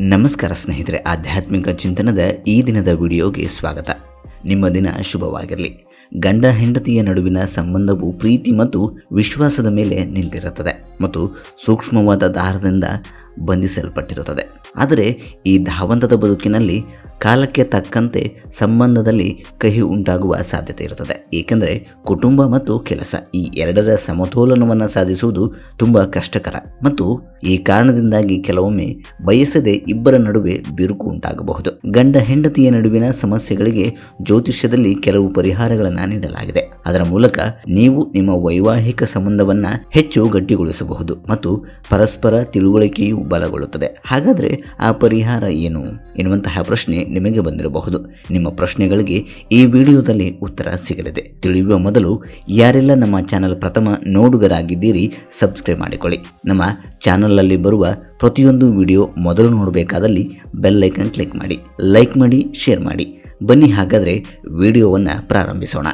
ನಮಸ್ಕಾರ ಸ್ನೇಹಿತರೆ, ಆಧ್ಯಾತ್ಮಿಕ ಚಿಂತನದ ಈ ದಿನದ ವಿಡಿಯೋಗೆ ಸ್ವಾಗತ. ನಿಮ್ಮ ದಿನ ಶುಭವಾಗಿರಲಿ. ಗಂಡ ಹೆಂಡತಿಯ ನಡುವಿನ ಸಂಬಂಧವು ಪ್ರೀತಿ ಮತ್ತು ವಿಶ್ವಾಸದ ಮೇಲೆ ನಿಂತಿರುತ್ತದೆ ಮತ್ತು ಸೂಕ್ಷ್ಮವಾದ ದಾರದಿಂದ ಬಂಧಿಸಲ್ಪಟ್ಟಿರುತ್ತದೆ. ಆದರೆ ಈ ಧಾವಂತದ ಬದುಕಿನಲ್ಲಿ ಕಾಲಕ್ಕೆ ತಕ್ಕಂತೆ ಸಂಬಂಧದಲ್ಲಿ ಕಹಿ ಉಂಟಾಗುವ ಸಾಧ್ಯತೆ ಇರುತ್ತದೆ. ಏಕೆಂದರೆ ಕುಟುಂಬ ಮತ್ತು ಕೆಲಸ ಈ ಎರಡರ ಸಮತೋಲನವನ್ನು ಸಾಧಿಸುವುದು ತುಂಬ ಕಷ್ಟಕರ ಮತ್ತು ಈ ಕಾರಣದಿಂದಾಗಿ ಕೆಲವೊಮ್ಮೆ ಬಯಸದೆ ಇಬ್ಬರ ನಡುವೆ ಬಿರುಕು ಉಂಟಾಗಬಹುದು. ಗಂಡ ಹೆಂಡತಿಯ ನಡುವಿನ ಸಮಸ್ಯೆಗಳಿಗೆ ಜ್ಯೋತಿಷ್ಯದಲ್ಲಿ ಕೆಲವು ಪರಿಹಾರಗಳನ್ನು ನೀಡಲಾಗಿದೆ. ಅದರ ಮೂಲಕ ನೀವು ನಿಮ್ಮ ವೈವಾಹಿಕ ಸಂಬಂಧವನ್ನು ಹೆಚ್ಚು ಗಟ್ಟಿಗೊಳಿಸಬಹುದು ಮತ್ತು ಪರಸ್ಪರ ತಿಳುವಳಿಕೆಯು ಬಲಗೊಳ್ಳುತ್ತದೆ. ಹಾಗಾದರೆ ಆ ಪರಿಹಾರ ಏನು ಎನ್ನುವಂತಹ ಪ್ರಶ್ನೆ ನಿಮಗೆ ಬಂದಿರಬಹುದು. ನಿಮ್ಮ ಪ್ರಶ್ನೆಗಳಿಗೆ ಈ ವಿಡಿಯೋದಲ್ಲಿ ಉತ್ತರ ಸಿಗಲಿದೆ. ತಿಳಿಯುವ ಮೊದಲು ಯಾರೆಲ್ಲ ನಮ್ಮ ಚಾನಲ್ ಪ್ರಥಮ ನೋಡುಗರಾಗಿದ್ದೀರಿ, ಸಬ್ಸ್ಕ್ರೈಬ್ ಮಾಡಿಕೊಳ್ಳಿ. ನಮ್ಮ ಚಾನಲಲ್ಲಿ ಬರುವ ಪ್ರತಿಯೊಂದು ವಿಡಿಯೋ ಮೊದಲು ನೋಡಬೇಕಾದಲ್ಲಿ ಬೆಲ್ ಐಕನ್ ಕ್ಲಿಕ್ ಮಾಡಿ. ಲೈಕ್ ಮಾಡಿ, ಶೇರ್ ಮಾಡಿ. ಬನ್ನಿ ಹಾಗಾದರೆ ವಿಡಿಯೋವನ್ನು ಪ್ರಾರಂಭಿಸೋಣ.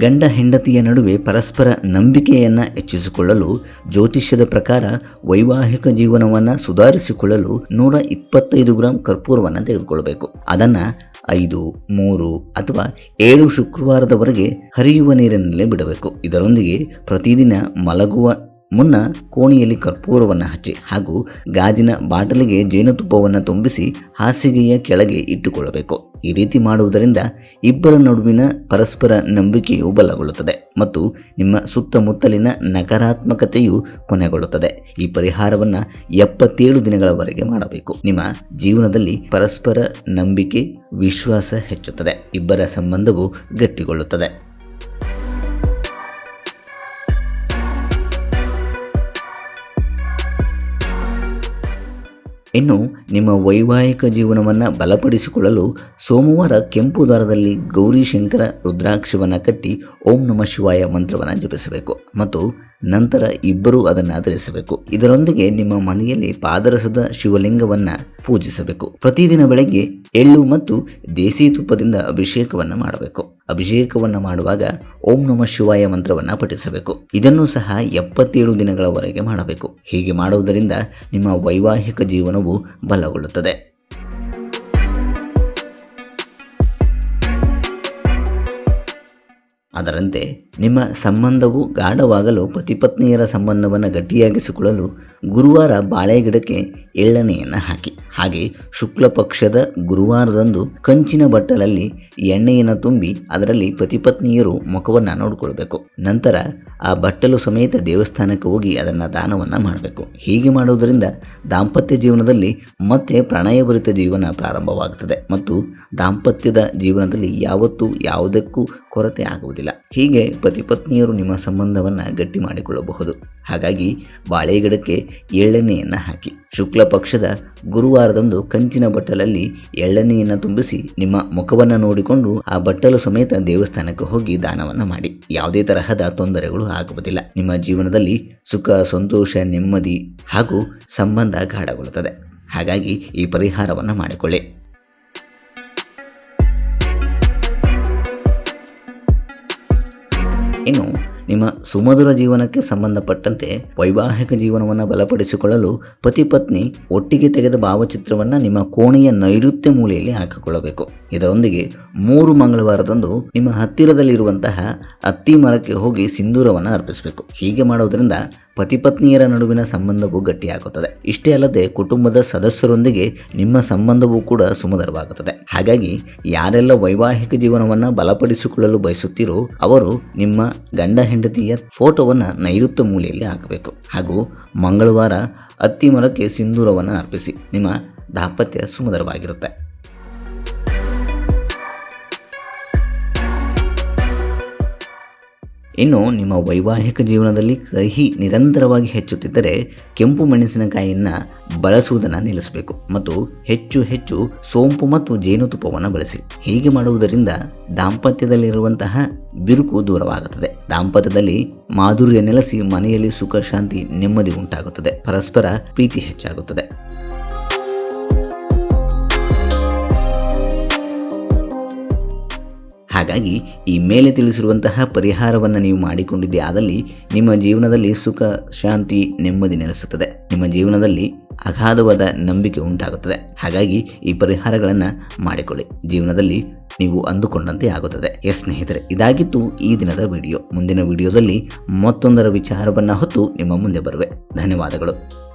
ಗಂಡ ಹೆಂಡತಿಯ ನಡುವೆ ಪರಸ್ಪರ ನಂಬಿಕೆಯನ್ನು ಹೆಚ್ಚಿಸಿಕೊಳ್ಳಲು ಜ್ಯೋತಿಷ್ಯದ ಪ್ರಕಾರ ವೈವಾಹಿಕ ಜೀವನವನ್ನು ಸುಧಾರಿಸಿಕೊಳ್ಳಲು ನೂರ ಇಪ್ಪತ್ತೈದು ಗ್ರಾಂ ಕರ್ಪೂರವನ್ನು ತೆಗೆದುಕೊಳ್ಳಬೇಕು ಅದನ್ನು ಐದು, ಮೂರು ಅಥವಾ ಏಳು ಶುಕ್ರವಾರದವರೆಗೆ ಹರಿಯುವ ನೀರಿನಲ್ಲಿ ಬಿಡಬೇಕು. ಇದರೊಂದಿಗೆ ಪ್ರತಿದಿನ ಮಲಗುವ ಮುನ್ನ ಕೋಣೆಯಲ್ಲಿ ಕರ್ಪೂರವನ್ನು ಹಚ್ಚಿ ಹಾಗೂ ಗಾಜಿನ ಬಾಟಲಿಗೆ ಜೇನುತುಪ್ಪವನ್ನು ತುಂಬಿಸಿ ಹಾಸಿಗೆಯ ಕೆಳಗೆ ಇಟ್ಟುಕೊಳ್ಳಬೇಕು. ಈ ರೀತಿ ಮಾಡುವುದರಿಂದ ಇಬ್ಬರ ನಡುವಿನ ಪರಸ್ಪರ ನಂಬಿಕೆಯು ಬಲಗೊಳ್ಳುತ್ತದೆ ಮತ್ತು ನಿಮ್ಮ ಸುತ್ತಮುತ್ತಲಿನ ನಕಾರಾತ್ಮಕತೆಯು ಕೊನೆಗೊಳ್ಳುತ್ತದೆ. ಈ ಪರಿಹಾರವನ್ನು ಎಪ್ಪತ್ತೇಳು ದಿನಗಳವರೆಗೆ ಮಾಡಬೇಕು. ನಿಮ್ಮ ಜೀವನದಲ್ಲಿ ಪರಸ್ಪರ ನಂಬಿಕೆ, ವಿಶ್ವಾಸ ಹೆಚ್ಚುತ್ತದೆ. ಇಬ್ಬರ ಸಂಬಂಧವು ಗಟ್ಟಿಗೊಳ್ಳುತ್ತದೆ. ಇನ್ನು ನಿಮ್ಮ ವೈವಾಹಿಕ ಜೀವನವನ್ನು ಬಲಪಡಿಸಿಕೊಳ್ಳಲು ಸೋಮವಾರ ಕೆಂಪು ದಾರದಲ್ಲಿ ಗೌರಿಶಂಕರ ರುದ್ರಾಕ್ಷವನ್ನು ಕಟ್ಟಿ ಓಂ ನಮ ಶಿವಾಯ ಮಂತ್ರವನ್ನು ಜಪಿಸಬೇಕು. ಮತ್ತು ನಂತರ ಇಬ್ಬರು ಅದನ್ನು ಆಧರಿಸಬೇಕು. ಇದರೊಂದಿಗೆ ನಿಮ್ಮ ಮನೆಯಲ್ಲಿ ಪಾದರಸದ ಶಿವಲಿಂಗವನ್ನು ಪೂಜಿಸಬೇಕು. ಪ್ರತಿದಿನ ಬೆಳಗ್ಗೆ ಎಳ್ಳು ಮತ್ತು ದೇಸಿ ತುಪ್ಪದಿಂದ ಅಭಿಷೇಕವನ್ನು ಮಾಡಬೇಕು. ಅಭಿಷೇಕವನ್ನು ಮಾಡುವಾಗ ಓಂ ನಮ ಶಿವಾಯ ಮಂತ್ರವನ್ನು ಪಠಿಸಬೇಕು. ಇದನ್ನು ಸಹ ಎಪ್ಪತ್ತೇಳು ದಿನಗಳವರೆಗೆ ಮಾಡಬೇಕು. ಹೀಗೆ ಮಾಡುವುದರಿಂದ ನಿಮ್ಮ ವೈವಾಹಿಕ ಜೀವನವು ಬಲಗೊಳ್ಳುತ್ತದೆ. ಅದರಂತೆ ನಿಮ್ಮ ಸಂಬಂಧವು ಗಾಢವಾಗಲು ಪತಿಪತ್ನಿಯರ ಸಂಬಂಧವನ್ನು ಗಟ್ಟಿಯಾಗಿಸಿಕೊಳ್ಳಲು ಗುರುವಾರ ಬಾಳೆಗಿಡಕ್ಕೆ ಎಳ್ಳೆಣ್ಣೆಯನ್ನು ಹಾಕಿ. ಹಾಗೆ ಶುಕ್ಲ ಪಕ್ಷದ ಗುರುವಾರದಂದು ಕಂಚಿನ ಬಟ್ಟಲಲ್ಲಿ ಎಣ್ಣೆಯನ್ನು ತುಂಬಿ ಅದರಲ್ಲಿ ಪತಿಪತ್ನಿಯರು ಮುಖವನ್ನು ನೋಡಿಕೊಳ್ಬೇಕು. ನಂತರ ಆ ಬಟ್ಟಲು ಸಮೇತ ದೇವಸ್ಥಾನಕ್ಕೆ ಹೋಗಿ ಅದನ್ನು ದಾನವನ್ನು ಮಾಡಬೇಕು. ಹೀಗೆ ಮಾಡುವುದರಿಂದ ದಾಂಪತ್ಯ ಜೀವನದಲ್ಲಿ ಮತ್ತೆ ಪ್ರಣಯಭರಿತ ಜೀವನ ಪ್ರಾರಂಭವಾಗುತ್ತದೆ ಮತ್ತು ದಾಂಪತ್ಯದ ಜೀವನದಲ್ಲಿ ಯಾವತ್ತೂ ಯಾವುದಕ್ಕೂ ಕೊರತೆ ಆಗುವುದಿಲ್ಲ. ಹೀಗೆ ಪತಿಪತ್ನಿಯರು ನಿಮ್ಮ ಸಂಬಂಧವನ್ನು ಗಟ್ಟಿ ಮಾಡಿಕೊಳ್ಳಬಹುದು. ಹಾಗಾಗಿ ಬಾಳೆಗಿಡಕ್ಕೆ ಎಳ್ಳೆಣ್ಣೆಯನ್ನು ಹಾಕಿ. ಶುಕ್ಲ ಪಕ್ಷದ ಗುರುವಾರದಂದು ಕಂಚಿನ ಬಟ್ಟಲಲ್ಲಿ ಎಳ್ಳೆಣ್ಣೆಯನ್ನು ತುಂಬಿಸಿ ನಿಮ್ಮ ಮುಖವನ್ನು ನೋಡಿಕೊಂಡು ಆ ಬಟ್ಟಲು ಸಮೇತ ದೇವಸ್ಥಾನಕ್ಕೆ ಹೋಗಿ ದಾನವನ್ನು ಮಾಡಿ. ಯಾವುದೇ ತರಹದ ತೊಂದರೆಗಳು ಆಗುವುದಿಲ್ಲ. ನಿಮ್ಮ ಜೀವನದಲ್ಲಿ ಸುಖ, ಸಂತೋಷ, ನೆಮ್ಮದಿ ಹಾಗೂ ಸಂಬಂಧ ಗಾಢಗೊಳ್ಳುತ್ತದೆ. ಹಾಗಾಗಿ ಈ ಪರಿಹಾರವನ್ನು ಮಾಡಿಕೊಳ್ಳಿ. ಇನ್ನು ನಿಮ್ಮ ಸುಮಧುರ ಜೀವನಕ್ಕೆ ಸಂಬಂಧಪಟ್ಟಂತೆ ವೈವಾಹಿಕ ಜೀವನವನ್ನು ಬಲಪಡಿಸಿಕೊಳ್ಳಲು ಪತಿ ಪತ್ನಿ ಒಟ್ಟಿಗೆ ತೆಗೆದ ಭಾವಚಿತ್ರವನ್ನು ನಿಮ್ಮ ಕೋಣೆಯ ನೈಋತ್ಯ ಮೂಲೆಯಲ್ಲಿ ಹಾಕಿಕೊಳ್ಳಬೇಕು. ಇದರೊಂದಿಗೆ ಮೂರು ಮಂಗಳವಾರದಂದು ನಿಮ್ಮ ಹತ್ತಿರದಲ್ಲಿರುವಂತಹ ಅತ್ತಿ ಮರಕ್ಕೆ ಹೋಗಿ ಸಿಂಧೂರವನ್ನು ಅರ್ಪಿಸಬೇಕು. ಹೀಗೆ ಮಾಡೋದ್ರಿಂದ ಪತಿಪತ್ನಿಯರ ನಡುವಿನ ಸಂಬಂಧವು ಗಟ್ಟಿಯಾಗುತ್ತದೆ. ಇಷ್ಟೇ ಅಲ್ಲದೆ ಕುಟುಂಬದ ಸದಸ್ಯರೊಂದಿಗೆ ನಿಮ್ಮ ಸಂಬಂಧವೂ ಕೂಡ ಸುಮಧುರವಾಗುತ್ತದೆ. ಹಾಗಾಗಿ ಯಾರೆಲ್ಲ ವೈವಾಹಿಕ ಜೀವನವನ್ನು ಬಲಪಡಿಸಿಕೊಳ್ಳಲು ಬಯಸುತ್ತೀರೋ ಅವರು ನಿಮ್ಮ ಗಂಡ ಹೆಂಡತಿಯ ಫೋಟೋವನ್ನ ನೈಋತ್ಯ ಮೂಲೆಯಲ್ಲಿ ಹಾಕಬೇಕು. ಹಾಗೂ ಮಂಗಳವಾರ ಅತ್ತಿ ಮರಕ್ಕೆ ಸಿಂಧೂರವನ್ನು ಅರ್ಪಿಸಿ. ನಿಮ್ಮ ದಾಂಪತ್ಯ ಸುಮಧುರವಾಗಿರುತ್ತೆ. ಇನ್ನು ನಿಮ್ಮ ವೈವಾಹಿಕ ಜೀವನದಲ್ಲಿ ಕಹಿ ನಿರಂತರವಾಗಿ ಹೆಚ್ಚುತ್ತಿದ್ದರೆ ಕೆಂಪು ಮೆಣಸಿನಕಾಯಿಯನ್ನು ಬಳಸುವುದನ್ನು ನಿಲ್ಲಿಸಬೇಕು ಮತ್ತು ಹೆಚ್ಚು ಹೆಚ್ಚು ಸೋಂಪು ಮತ್ತು ಜೇನುತುಪ್ಪವನ್ನು ಬಳಸಿ. ಹೀಗೆ ಮಾಡುವುದರಿಂದ ದಾಂಪತ್ಯದಲ್ಲಿರುವಂತಹ ಬಿರುಕು ದೂರವಾಗುತ್ತದೆ. ದಾಂಪತ್ಯದಲ್ಲಿ ಮಾಧುರ್ಯ ನೆಲೆಸಿ ಮನೆಯಲ್ಲಿ ಸುಖ ಶಾಂತಿ ನೆಮ್ಮದಿ ಉಂಟಾಗುತ್ತದೆ. ಪರಸ್ಪರ ಪ್ರೀತಿ ಹೆಚ್ಚಾಗುತ್ತದೆ. ಹಾಗಾಗಿ ಈ ಮೇಲೆ ತಿಳಿಸಿರುವಂತಹ ಪರಿಹಾರವನ್ನು ನೀವು ಮಾಡಿಕೊಂಡಿದ್ದೇ ಆದಲ್ಲಿ ನಿಮ್ಮ ಜೀವನದಲ್ಲಿ ಸುಖ, ಶಾಂತಿ, ನೆಮ್ಮದಿ ನೆಲೆಸುತ್ತದೆ. ನಿಮ್ಮ ಜೀವನದಲ್ಲಿ ಅಗಾಧವಾದ ನಂಬಿಕೆ ಉಂಟಾಗುತ್ತದೆ. ಹಾಗಾಗಿ ಈ ಪರಿಹಾರಗಳನ್ನು ಮಾಡಿಕೊಳ್ಳಿ. ಜೀವನದಲ್ಲಿ ನೀವು ಅಂದುಕೊಂಡಂತೆ ಆಗುತ್ತದೆ. ಎಸ್ ಸ್ನೇಹಿತರೆ, ಇದಾಗಿತ್ತು ಈ ದಿನದ ವಿಡಿಯೋ. ಮುಂದಿನ ವಿಡಿಯೋದಲ್ಲಿ ಮತ್ತೊಂದರ ವಿಚಾರವನ್ನು ಹೊತ್ತು ನಿಮ್ಮ ಮುಂದೆ ಬರುವೆ. ಧನ್ಯವಾದಗಳು.